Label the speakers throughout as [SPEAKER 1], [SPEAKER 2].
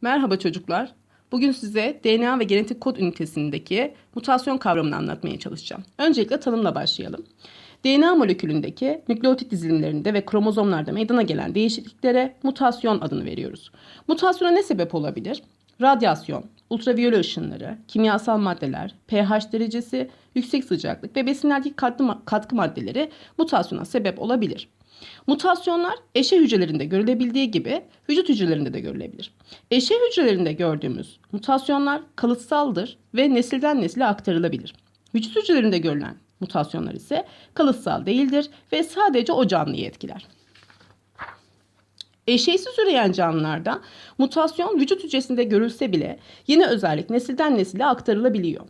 [SPEAKER 1] Merhaba çocuklar. Bugün size DNA ve genetik kod ünitesindeki mutasyon kavramını anlatmaya çalışacağım. Öncelikle tanımla başlayalım. DNA molekülündeki nükleotit dizilimlerinde ve kromozomlarda meydana gelen değişikliklere mutasyon adını veriyoruz. Mutasyona ne sebep olabilir? Radyasyon, ultraviyole ışınları, kimyasal maddeler, pH derecesi, yüksek sıcaklık ve besinlerdeki katkı, maddeleri mutasyona sebep olabilir. Mutasyonlar eşe hücrelerinde görülebildiği gibi vücut hücrelerinde de görülebilir. Eşe hücrelerinde gördüğümüz mutasyonlar kalıtsaldır ve nesilden nesile aktarılabilir. Vücut hücrelerinde görülen mutasyonlar ise kalıtsal değildir ve sadece o canlıyı etkiler. Eşeysiz üreyen canlılarda mutasyon vücut hücresinde görülse bile yeni özellik nesilden nesile aktarılabiliyor.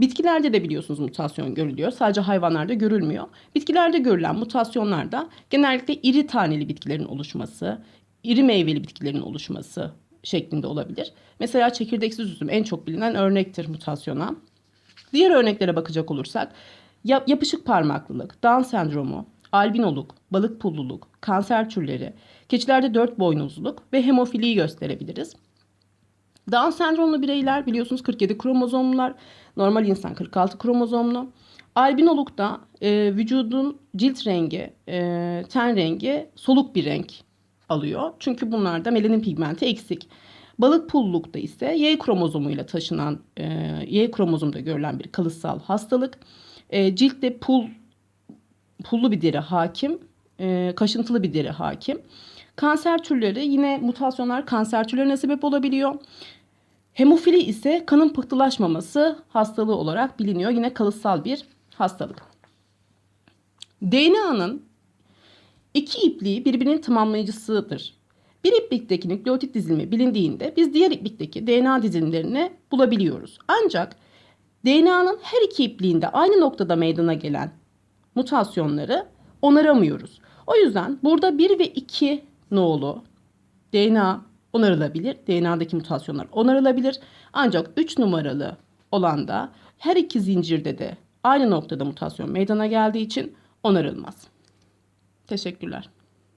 [SPEAKER 1] Bitkilerde de biliyorsunuz mutasyon görülüyor. Sadece hayvanlarda görülmüyor. Bitkilerde görülen mutasyonlarda genellikle iri taneli bitkilerin oluşması, iri meyveli bitkilerin oluşması şeklinde olabilir. Mesela çekirdeksiz üzüm en çok bilinen örnektir mutasyona. Diğer örneklere bakacak olursak yap- yapışık parmaklılık, Down sendromu, albinoluk, balık pulluluk, kanser türleri, keçilerde dört boynuzluluk ve hemofiliyi gösterebiliriz. Down sendromlu bireyler biliyorsunuz 47 kromozomlular. Normal insan 46 kromozomlu. Albinolukta e, vücudun cilt rengi, e, ten rengi soluk bir renk alıyor. Çünkü bunlarda melanin pigmenti eksik. Balık pullulukta ise Y kromozomuyla taşınan, e, Y kromozomda görülen bir kalıtsal hastalık. E, ciltte pul, pullu bir deri hakim, e, kaşıntılı bir deri hakim. Kanser türleri yine mutasyonlar kanser türlerine sebep olabiliyor. Hemofili ise kanın pıhtılaşmaması hastalığı olarak biliniyor. Yine kalıtsal bir hastalık. DNA'nın iki ipliği birbirinin tamamlayıcısıdır. Bir iplikteki nükleotit dizilimi bilindiğinde biz diğer iplikteki DNA dizilimlerini bulabiliyoruz. Ancak DNA'nın her iki ipliğinde aynı noktada meydana gelen mutasyonları onaramıyoruz. O yüzden burada 1 ve 2 nolu DNA onarılabilir. DNA'daki mutasyonlar onarılabilir. Ancak 3 numaralı olan da her iki zincirde de aynı noktada mutasyon meydana geldiği için onarılmaz. Teşekkürler.